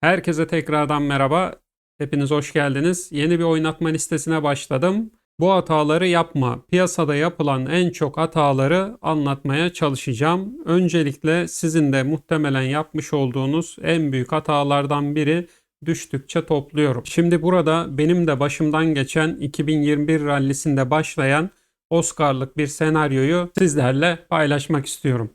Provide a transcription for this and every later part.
Herkese tekrardan merhaba. Hepiniz hoş geldiniz. Yeni bir oynatma listesine başladım. Bu hataları yapma. Piyasada yapılan en çok hataları anlatmaya çalışacağım. Öncelikle sizin de muhtemelen yapmış olduğunuz en büyük hatalardan biri düştükçe topluyorum. Şimdi burada benim de başımdan geçen 2021 rallisinde başlayan Oscar'lık bir senaryoyu sizlerle paylaşmak istiyorum.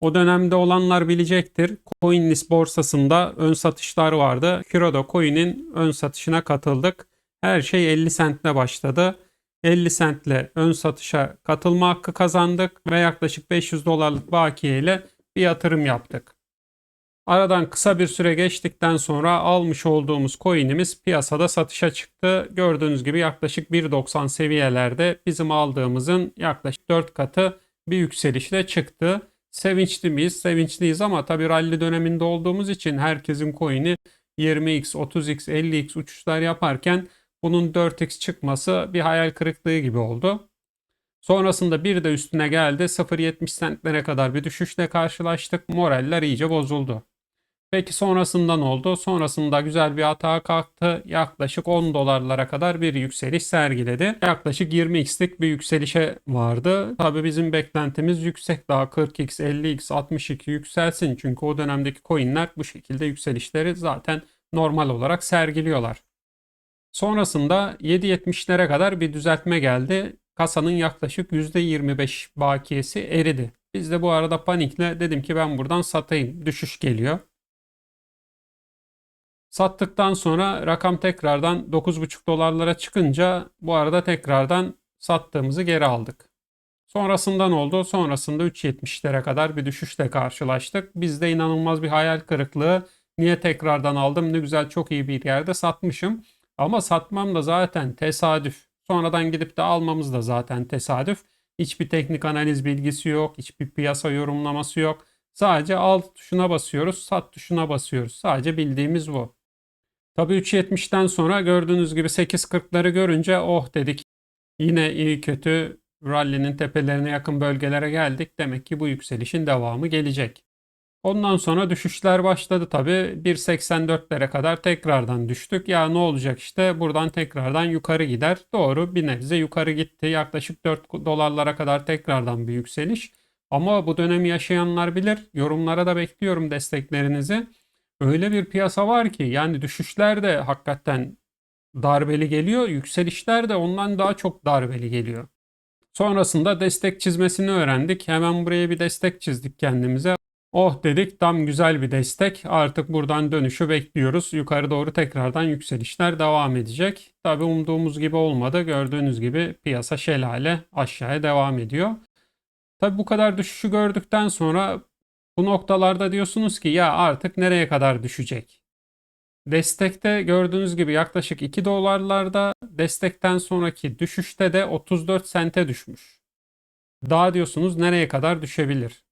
O dönemde olanlar bilecektir. CoinList borsasında ön satışlar vardı. Kuroda Coin'in ön satışına katıldık. Her şey 50 centle başladı. 50 centle ön satışa katılma hakkı kazandık ve yaklaşık 500 dolarlık bakiye ile bir yatırım yaptık. Aradan kısa bir süre geçtikten sonra almış olduğumuz coin'imiz piyasada satışa çıktı. Gördüğünüz gibi yaklaşık 1.90 seviyelerde bizim aldığımızın yaklaşık 4 katı bir yükselişle çıktı. Sevinçli miyiz? Sevinçliyiz ama tabii rally döneminde olduğumuz için herkesin coin'i 20x, 30x, 50x uçuşlar yaparken bunun 4x çıkması bir hayal kırıklığı gibi oldu. Sonrasında bir de üstüne geldi 0.70 centlere kadar bir düşüşle karşılaştık. Moraller iyice bozuldu. Peki sonrasında ne oldu? Sonrasında güzel bir hata kalktı. Yaklaşık 10 dolarlara kadar bir yükseliş sergiledi. Yaklaşık 20x'lik bir yükselişe vardı. Tabii bizim beklentimiz yüksek. Daha 40x, 50x, 62 yükselsin. Çünkü o dönemdeki coinler bu şekilde yükselişleri zaten normal olarak sergiliyorlar. Sonrasında 7.70'lere kadar bir düzeltme geldi. Kasanın yaklaşık %25 bakiyesi eridi. Biz de bu arada panikle dedim ki ben buradan satayım. Düşüş geliyor. Sattıktan sonra rakam tekrardan 9,5 dolarlara çıkınca bu arada tekrardan sattığımızı geri aldık. Sonrasında ne oldu? Sonrasında 3.70'lere kadar bir düşüşle karşılaştık. Bizde inanılmaz bir hayal kırıklığı. Niye tekrardan aldım? Ne güzel çok iyi bir yerde satmışım. Ama satmam da zaten tesadüf. Sonradan gidip de almamız da zaten tesadüf. Hiçbir teknik analiz bilgisi yok. Hiçbir piyasa yorumlaması yok. Sadece al tuşuna basıyoruz, sat tuşuna basıyoruz. Sadece bildiğimiz bu. Tabii 3.70'ten sonra gördüğünüz gibi 8.40'ları görünce oh dedik. Yine iyi kötü rally'nin tepelerine yakın bölgelere geldik. Demek ki bu yükselişin devamı gelecek. Ondan sonra düşüşler başladı tabii. 1.84'lere kadar tekrardan düştük. Ya ne olacak işte buradan tekrardan yukarı gider. Doğru bir nebze yukarı gitti. Yaklaşık 4 dolarlara kadar tekrardan bir yükseliş. Ama bu dönemi yaşayanlar bilir. Yorumlara da bekliyorum desteklerinizi. Öyle bir piyasa var ki yani düşüşler de hakikaten darbeli geliyor. Yükselişler de ondan daha çok darbeli geliyor. Sonrasında destek çizmesini öğrendik. Hemen buraya bir destek çizdik kendimize. Oh dedik tam güzel bir destek. Artık buradan dönüşü bekliyoruz. Yukarı doğru tekrardan yükselişler devam edecek. Tabi umduğumuz gibi olmadı. Gördüğünüz gibi piyasa şelale aşağıya devam ediyor. Tabi bu kadar düşüşü gördükten sonra bu noktalarda diyorsunuz ki ya artık nereye kadar düşecek? Destekte gördüğünüz gibi yaklaşık 2 dolarlarda destekten sonraki düşüşte de 34 sente düşmüş. Daha diyorsunuz nereye kadar düşebilir?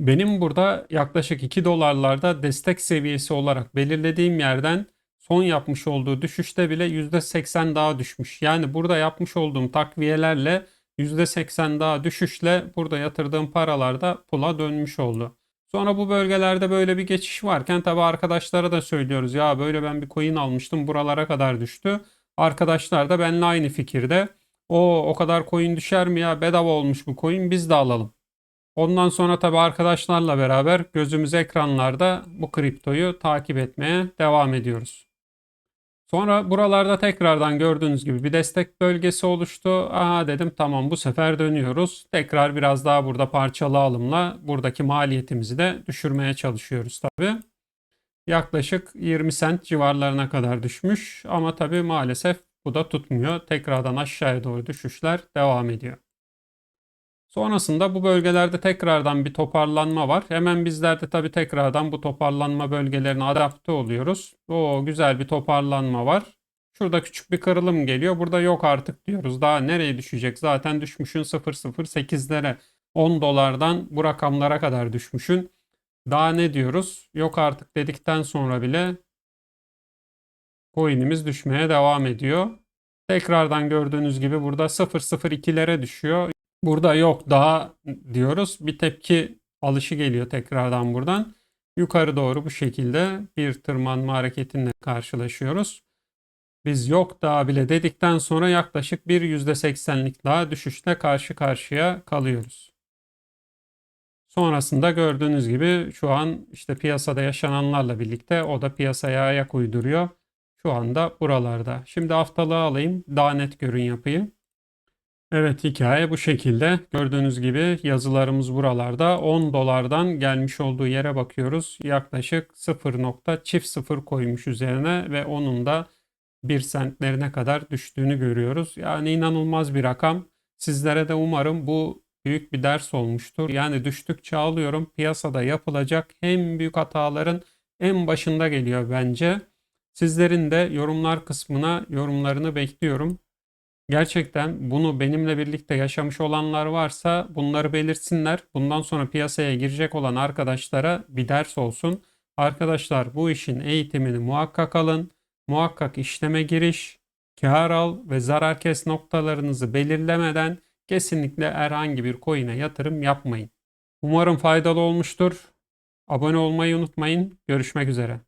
Benim burada yaklaşık 2 dolarlarda destek seviyesi olarak belirlediğim yerden son yapmış olduğu düşüşte bile %80 daha düşmüş. Yani burada yapmış olduğum takviyelerle %80 daha düşüşle burada yatırdığım paralar da pula dönmüş oldu. Sonra bu bölgelerde böyle bir geçiş varken tabi arkadaşlara da söylüyoruz ya böyle ben bir coin almıştım buralara kadar düştü. Arkadaşlar da benimle aynı fikirde. O o kadar coin düşer mi ya bedava olmuş bu coin biz de alalım. Ondan sonra tabi arkadaşlarla beraber gözümüz ekranlarda bu kriptoyu takip etmeye devam ediyoruz. Sonra buralarda tekrardan gördüğünüz gibi bir destek bölgesi oluştu. Aha dedim tamam bu sefer dönüyoruz. Tekrar biraz daha burada parçalı alımla buradaki maliyetimizi de düşürmeye çalışıyoruz tabi. Yaklaşık 20 sent civarlarına kadar düşmüş ama tabi maalesef bu da tutmuyor. Tekrardan aşağıya doğru düşüşler devam ediyor. Sonrasında bu bölgelerde tekrardan bir toparlanma var. Hemen bizler de tabii tekrardan bu toparlanma bölgelerine adapte oluyoruz. O güzel bir toparlanma var. Şurada küçük bir kırılım geliyor. Burada yok artık diyoruz. Daha nereye düşecek? Zaten düşmüşün 0.08'lere 10 dolardan bu rakamlara kadar düşmüşün. Daha ne diyoruz? Yok artık dedikten sonra bile coin'imiz düşmeye devam ediyor. Tekrardan gördüğünüz gibi burada 0.02'lere düşüyor. Burada yok daha diyoruz. Bir tepki alışı geliyor tekrardan buradan. yukarı doğru bu şekilde bir tırmanma hareketinle karşılaşıyoruz. Biz yok daha bile dedikten sonra yaklaşık bir %80'lik daha düşüşle karşı karşıya kalıyoruz. Sonrasında gördüğünüz gibi şu an işte piyasada yaşananlarla birlikte o da piyasaya ayak uyduruyor. Şu anda buralarda. Şimdi haftalığı alayım. Daha net görün yapıyı. Evet hikaye bu şekilde. Gördüğünüz gibi yazılarımız buralarda. 10 dolardan gelmiş olduğu yere bakıyoruz. Yaklaşık 0 nokta çift 0 koymuş üzerine ve onun da 1 sentlerine kadar düştüğünü görüyoruz. Yani inanılmaz bir rakam. Sizlere de umarım bu büyük bir ders olmuştur. Yani düştükçe alıyorum. Piyasada yapılacak en büyük hataların en başında geliyor bence. Sizlerin de yorumlar kısmına yorumlarını bekliyorum. Gerçekten bunu benimle birlikte yaşamış olanlar varsa bunları belirtsinler. Bundan sonra piyasaya girecek olan arkadaşlara bir ders olsun. Arkadaşlar bu işin eğitimini muhakkak alın. Muhakkak işleme giriş, kar al ve zarar kes noktalarınızı belirlemeden kesinlikle herhangi bir coin'e yatırım yapmayın. Umarım faydalı olmuştur. Abone olmayı unutmayın. Görüşmek üzere.